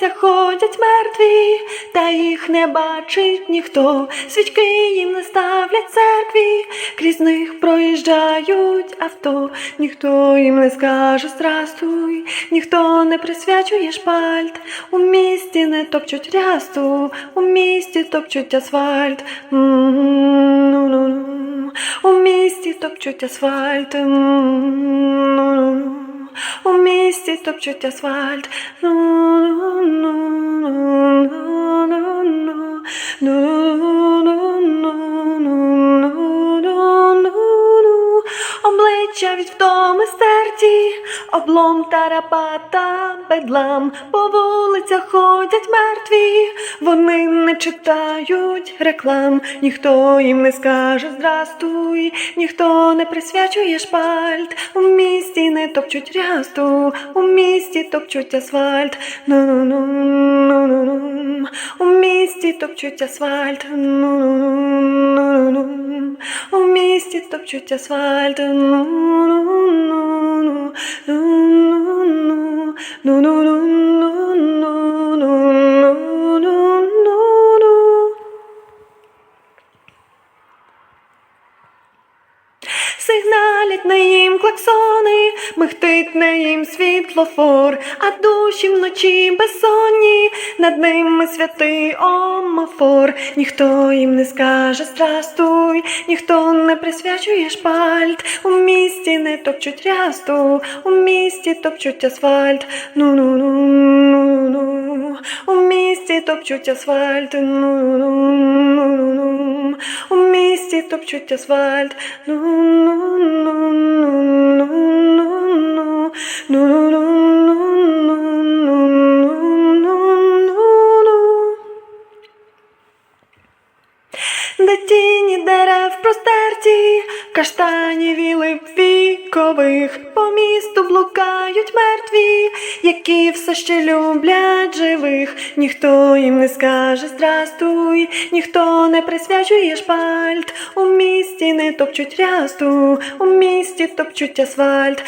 вулицях ходять мертві, та їх не бачить ніхто. Свічки їм не ставлять церкві, крізь них проїжджають авто, ніхто їм не скаже здрастуй, ніхто не присвячує шпальт. У місті не топчуть рясту, у місті топчуть асфальт. М-м-м-ну-ну-ну. У місті топчуть асфальт. М-м-м-ну-ну-ну. У місті топчуть асфальт. Ну-ну-ну-ну-ну-ну. Обличчя від втоми стерті, облом тарапата, бедлам, по вулицях ходять мертві, вони не читають реклам, ніхто їм не скаже здрастуй, ніхто не присвячує шпальт, у місті не топчуть рясту, у місті топчуть асфальт. Ну-ну-ну-ну-ну-ну. У місті топчуть асфальт. Ну-ну-ну-ну-ну. У місті топчуть асфальт. Ну-ну-ну-ну-ну. Ну-ну-ну. Сигналять на їм клаксони, михтить на їм світлофор, а душі вночі безсонні, над ними святий омофор. Ніхто їм не скаже здрастуй, ніхто не присвячує шпальт. У місті не топчуть рясту, у місті топчуть асфальт. Ну-ну-ну-ну-ну. У місті топчуть асфальт. Ну-ну-ну-ну-ну. У місті топчуть асфальт. Ну-ну-ну-ну-ну-ну. Дерев простерті, каштанів вікових, по місту блукають мертві, які все ще люблять живих. Ніхто їм не скаже здрастуй, ніхто не присвячує шпальт. У місті не топчуть рясту, у місті топчуть асфальт.